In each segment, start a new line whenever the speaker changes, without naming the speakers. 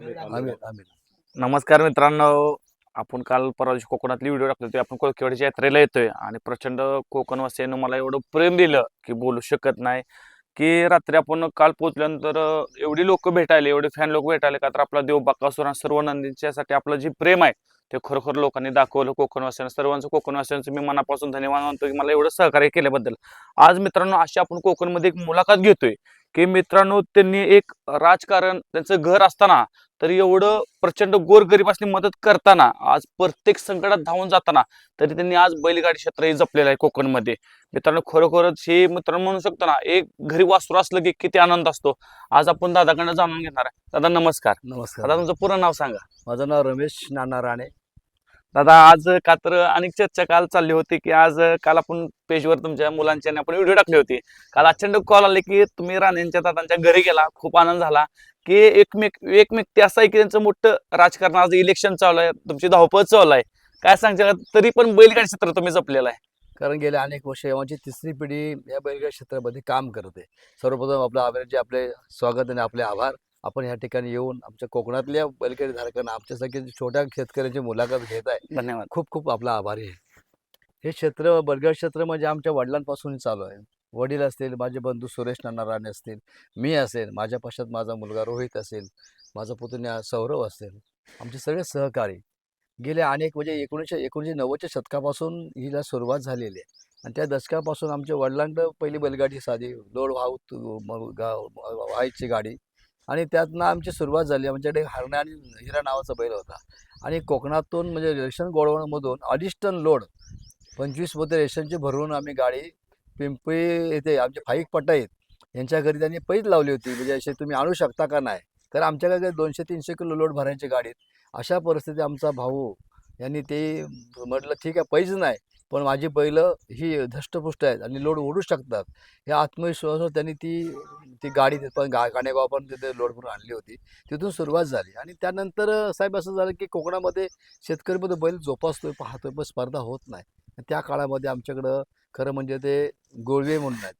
आम्ही आम्ही
नमस्कार मित्रांनो आपण काल परवा दिवशी कोकणातली व्हिडिओ टाकली होती. आपण कोळखेवाडीच्या यात्रेला येतोय आणि प्रचंड कोकणवासियांनी मला एवढं प्रेम दिलं की बोलू शकत नाही. की रात्री आपण काल पोहोचल्यानंतर एवढी लोक भेटायले एवढे फॅन लोक भेटायले का तर आपला देव बाकासुर आणि सर्व नंदींच्यासाठी आपलं जे प्रेम आहे ते खरोखर लोकांनी दाखवलं कोकणवासियांना. सर्वांचं कोकणवासियांचं मी मनापासून धन्यवाद मानतो की मला एवढं सहकार्य केल्याबद्दल. आज मित्रांनो अशी आपण कोकणमध्ये एक मुलाखत घेतोय. की मित्रांनो त्यांनी एक राजकारण त्यांचं घर असताना तर एवढं प्रचंड गोरगरीबासनी मदत करताना आज प्रत्येक संकटात धावून जाताना तरी त्यांनी आज बैलगाडी क्षेत्रही जपलेलं आहे कोकणमध्ये. मित्रांनो खरोखरच हे मित्रांनो म्हणू शकतो ना एक घरी वासरू असलं की किती आनंद असतो. आज आपण दादाकडनं जाणून घेणार आहे. दादा नमस्कार.
नमस्कार.
दादा तुमचं पूर्ण नाव सांगा.
माझं नाव रमेश नाना राणे.
दादा आज कात्र आणि अनेक चर्चा काल चालली होती की आज काल आपण पेजवर तुमच्या मुलांच्या आपण व्हिडिओ टाकली होती. काल अचानक कॉल आले की तुम्ही राणेंच्या दादांच्या घरी गेला. खूप आनंद झाला की एकमेक एकमेक ते असं आहे की त्यांचं मोठं राजकारण आज इलेक्शन चालू आहे. तुमची धावपळ चालू आहे. काय सांगता तरी पण बैलगाडी क्षेत्र तुम्ही जपलेलं आहे.
कारण गेल्या अनेक वर्ष माझी तिसरी पिढी या बैलगाडी क्षेत्रामध्ये काम करते. सर्वप्रथम आपलं आभारचे आपले स्वागत आणि आपले आभार. आपण या ठिकाणी येऊन आमच्या कोकणातल्या बैलगाडी धारकांना आमच्यासारख्या छोट्या शेतकऱ्यांची मुलाखत घेत आहे.
धन्यवाद.
खूप खूप आपला आभारी आहे. हे क्षेत्र बैलगाडी क्षेत्र म्हणजे आमच्या वडिलांपासून चालू आहे. वडील असतील माझे बंधू सुरेश नाना राणे असतील मी असेल माझ्या पश्चात माझा मुलगा रोहित असेल माझा पुतण्या सौरव असेल आमचे सगळे सहकारी. गेले अनेक म्हणजे एकोणीसशे एकोणीसशे नव्वदच्या शतकापासून हिला सुरुवात झालेली आहे. आणि त्या दशकापासून आमच्या वडिलांकडं पहिली बैलगाडी साधी लोड वाहू मग गाव व्हायची गाडी. आणि त्यातनं आमची सुरुवात झाली. आमच्याकडे हरण्या आणि हिरा नावाचा बैल होता. आणि कोकणातून म्हणजे रेशन गोडवणमधून अडीच टन लोड पंचवीसमध्ये रेशनची भरून आम्ही गाडी पिंपळी येथे आमचे फाईक पटाईत आहेत यांच्या घरी त्यांनी पैज लावली होती. म्हणजे असे तुम्ही आणू शकता का नाही? तर आमच्याकडे दोनशे तीनशे किलो लोड भरायची गाडीत. अशा परिस्थितीत आमचा भाऊ यांनी ते म्हटलं ठीक आहे पैज नाही. पण माझी बैल ही धष्टपुष्ट आहेत आणि लोड ओढू शकतात. या आत्मविश्वासावर त्यांनी ती ती गाडी पण गा गाणेगाव पण तिथे लोड आणली होती. तिथून सुरुवात झाली आणि त्यानंतर साहेब असं झालं की कोकणामध्ये शेतकरीमध्ये बैल जोपासतोय पाहतोय पण स्पर्धा होत नाही. त्या काळामध्ये आमच्याकडं खरं म्हणजे ते गोळवे म्हणून आहेत.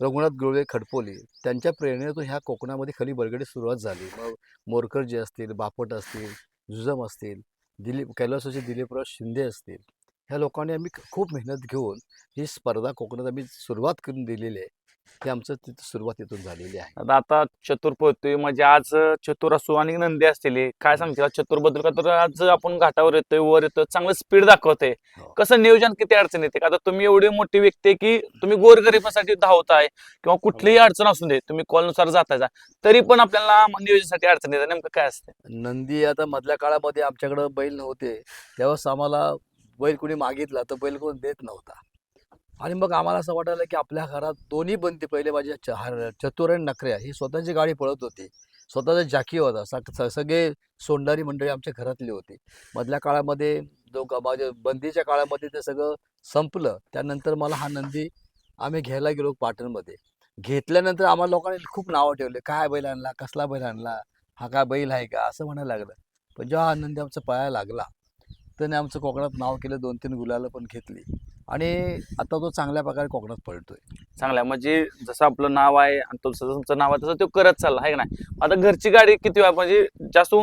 रघुनाथ गुळवे खडपोली त्यांच्या प्रेरणेतून ह्या कोकणामध्ये खली बलगडी सुरुवात झाली. मग मोरकर जे असतील बापट असतील जुजम असतील दिलीप कैलासाचे दिलीपराव शिंदे असतील ह्या लोकांनी आम्ही खूप मेहनत घेऊन ही स्पर्धा कोकणात आम्ही सुरुवात करून दिलेली आहे. ही आमचं तिथं सुरुवात इथून झालेली आहे.
आता आता चतुर पोहतोय म्हणजे आज चतुर असो आणि नंदी असतील काय सांगतील चतुरबद्दल का तर आज आपण घाटावर येतोय वर येतोय चांगलं स्पीड दाखवते
हो.
कसं नियोजन किती अडचण येते? का आता तुम्ही एवढी मोठी व्यक्ती आहे की तुम्ही गोरगरिबासाठी धावताय किंवा कुठलीही अडचण असू दे तुम्ही कॉलनुसार जाताय. तरी पण आपल्याला नियोजनासाठी अडचण येते. नेमकं काय असते
नंदी आता मधल्या काळामध्ये आमच्याकडं बैल नव्हते. तेव्हाच आम्हाला बैल कुणी मागितला तर बैल कोण देत नव्हता. आणि मग आम्हाला असं वाटायला की आपल्या घरात दोन्ही बंदी पहिले माझ्या च- चतुर आणि नखऱ्या ही स्वतःची गाडी पळत होती. स्वतःचा जाकी होता. सगळे सोंडारी मंडळी आमच्या घरातली होती. मधल्या काळामध्ये जो ग- माझ्या बंदीच्या काळामध्ये ते सगळं संपलं. त्यानंतर मला हा नंदी आम्ही घ्यायला गेलो पाटणमध्ये. घेतल्यानंतर आम्हाला लोकांनी खूप नावं ठेवले. काय बैल आणला? कसला बैल आणला? हा काय बैल आहे का? असं म्हणायला लागलं. पण जेव्हा हा नंदी आमचा पळायला लागला त्याने आमचं कोकणात नाव केलं दोन तीन गुलालं पण घेतली. आणि आता तो चांगल्या प्रकारे कोकणात पळतोय
चांगलं. म्हणजे जसं आपलं नाव आहे आणि तुमचं तुमचं नाव आहे तसं तो करत चालला आहे का नाही? आता घरची गाडी किती वेळा म्हणजे जास्त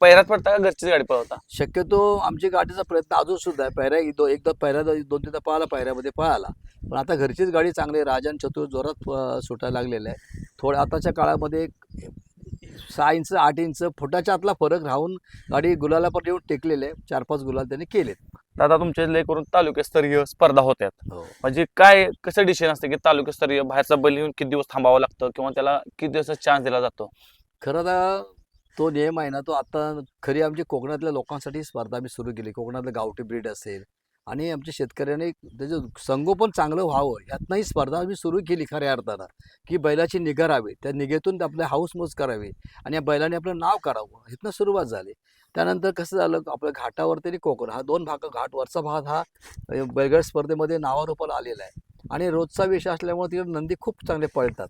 पैरात पडता का घरचीच गाडी पळवता?
शक्यतो आमची गाडीचा प्रयत्न अजून सुद्धा आहे. पैऱ्या दो एकदा पैऱ्या दोन तीनदा पळाला पैऱ्यामध्ये पळाला. पण आता घरचीच गाडी चांगली आहे. राजन चतुर जोरात अं, सुटायला लागलेलं आहे. थोड्या आताच्या काळामध्ये एक सहा इंच आठ इंच फुटाच्या आतला फरक राहून गाडी गुलाला पण येऊन टेकलेले चार पाच गुलाल त्यांनी केलेत.
दादा तुमच्या लय करून तालुकास्तरीय स्पर्धा होत्यात.
हो.
म्हणजे काय कसं डिसिजन असतं की तालुकास्तरीय बाहेरचा बैल येऊन किती दिवस थांबावं लागतं किंवा त्याला किती दिवस चान्स दिला जातो?
खरं तर तो नियम आहे ना तो आता खरी आमची कोकणातल्या लोकांसाठी स्पर्धा आम्ही सुरू केली. कोकणातलं गावठी ब्रीड असेल आणि आमच्या शेतकऱ्यांनी त्याचं संगोपन चांगलं व्हावं यातनंही स्पर्धा आम्ही सुरू केली खऱ्या अर्थानं की बैलाची निगा राहावी त्या निगेतून आपल्या हाऊसमोज करावी आणि या बैलाने आपलं नाव करावं इथनं सुरुवात झाली. त्यानंतर कसं झालं आपल्या घाटावर तरी कोकण हा दोन भाग घाट वरचा भाग हा बैलगड बैलगाड स्पर्धेमध्ये नावारूपाला आलेला आहे. आणि रोजचा विषय असल्यामुळे तिकडे नंदी खूप चांगले पळतात.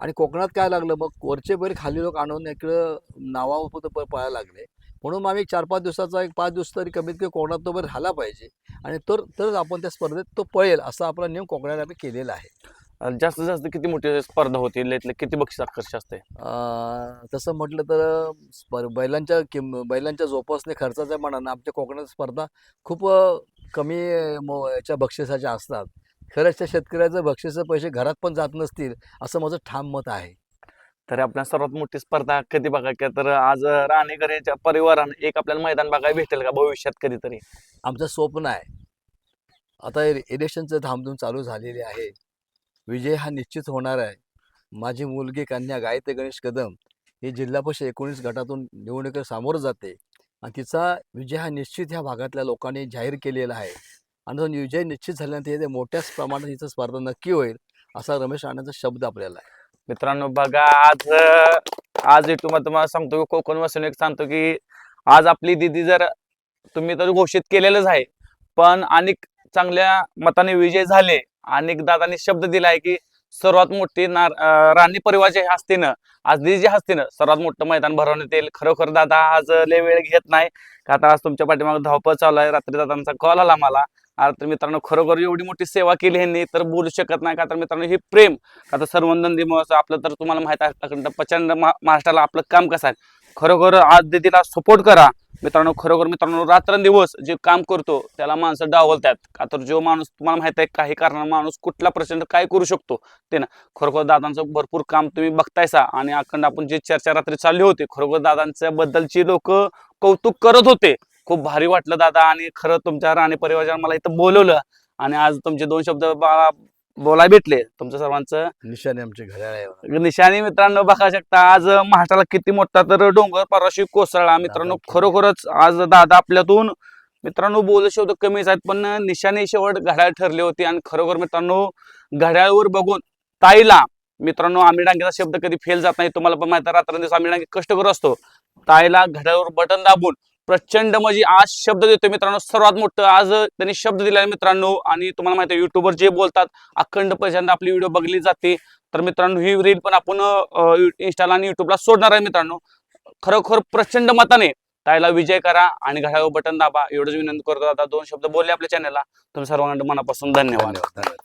आणि कोकणात काय लागलं मग वरचे बैल खाली लोक आणून इकडं नावावर प- पळायला लागले. म्हणून मग आम्ही चार पाच दिवसाचा एक पाच दिवस तरी कमीत कमी कोकणात तो बैल राहिला पाहिजे. आणि तर तरच आपण त्या स्पर्धेत तो पळेल असा आपला नियम कोकणात आम्ही केलेला आहे.
जास्तीत जास्त किती मोठी स्पर्धा होती लयतले किती बक्षीस आकर्ष असते?
तसं म्हटलं तर स्पर बैलांच्या किम बैलांच्या जोपासणे खर्चाच्या मनानं आमच्या कोकणात स्पर्धा खूप कमी मो याच्या बक्षिसाच्या असतात. खरंच त्या शेतकऱ्याचं बक्षिसं पैसे घरात पण जात नसतील असं माझं ठाम मत आहे.
तरी आपल्या सर्वात मोठी स्पर्धा कधी बघा की तर आज राणेकर याच्या परिवारानं एक आपल्याला मैदान बघायला भेटेल का भविष्यात कधीतरी?
आमचं स्वप्न आहे. आता इलेक्शनचं धामधूम चालू झालेली आहे. विजय हा निश्चित होणार आहे. माझी मुलगी कन्या गायत्री गणेश कदम. ही जिल्हा परिषद एकोणीस गटातून निवडणुकीला सामोरं जाते. आणि तिचा विजय हा निश्चित ह्या भागातल्या लोकांनी जाहीर केलेला आहे. आणि तो विजय निश्चित झाल्यानंतर मोठ्याच प्रमाणात हिचं स्पर्धा नक्की होईल असा रमेश राणेंचा शब्द आपल्याला आहे.
मित्रांनो बघा आज आज इथून तुम्हाला सांगतो की कोकण वसून एक सांगतो की आज आपली दिदी जर तुम्ही तर घोषित केलेलंच आहे. पण अनेक चांगल्या मताने विजय झाले. अनेक दादांनी शब्द दिलाय की सर्वात मोठी नार राणी परिवाराच्या हस्तीनं आज दिदीच्या हस्तीनं सर्वात मोठं मैदान भरवण्यात येईल. खरोखर दादा आज लय वेळ घेत नाही. का आता आज तुमच्या पाठीमागे धावपळ चालू आहे. रात्री दादांचा कॉल आला मला. आता तर मित्रांनो खरोखर एवढी मोठी सेवा केली ह्यांनी तर बोलू शकत नाही का? तर मित्रांनो हे प्रेम. आता सर्वंदन महोत्सव आपलं तर तुम्हाला माहीत आहे अखंड प्रचंड महाराष्ट्राला आपलं काम कसं आहे? खरोखर आज दिदीला सपोर्ट करा. मित्रांनो खरोखर मित्रांनो रात्रंदिवस जे काम करतो त्याला माणसं डावलतात. का तर जो माणूस तुम्हाला माहीत आहे काही कारणाने माणूस कुठला प्रचंड काय करू शकतो ते ना. खरोखर दादांचं भरपूर काम तुम्ही बघतायसा आणि अखंड आपण जे चर्चा रात्री चालली होती खरोखर दादांच्या बद्दलची लोक कौतुक करत होते. खूप भारी वाटलं दादा आणि खरं तुमच्या राणी परिवारानं मला इथं बोलवलं आणि आज तुमचे दोन शब्द बोलाय भेटले. तुमचं सर्वांचं
निशाने आमचे घड्याळ आहे
निशाणी मित्रांनो बघा शकता आज महाराष्ट्राला किती मोठा तर डोंगर पाराशी कोसळला. मित्रांनो. खरोखरच आज दादा आपल्यातून मित्रांनो बोल शब्द कमीच आहेत पण निशाणी शेवट घड्याळ ठरली होती आणि खरोखर मित्रांनो घड्याळावर बघून ताईला मित्रांनो आम्ही डांगेचा शब्द कधी फेल जात नाही. तुम्हाला पण माहिती रात्रंदिवस आम्ही डांगे कष्ट करत असतो. ताईला घड्याळावर बटन दाबून प्रचंड म्हणजे आज शब्द देतोय मित्रांनो सर्वात मोठं आज त्यांनी शब्द दिलाय मित्रांनो. आणि तुम्हाला माहिती आहे युट्यूबवर जे बोलतात अखंड पहिल्यांदा आपली व्हिडिओ बघली जाते. तर मित्रांनो ही रील पण आपण इंस्टाला आणि युट्यूबला सोडणार आहे मित्रांनो. खरोखर प्रचंड मताने ताईला विजय करा आणि घड्याळावर बटन दाबा. एवढंच विनंती करतो आता दोन शब्द बोलले आपल्या चॅनलला तुम्ही सर्वांना मनापासून
धन्यवाद. धन्यवाद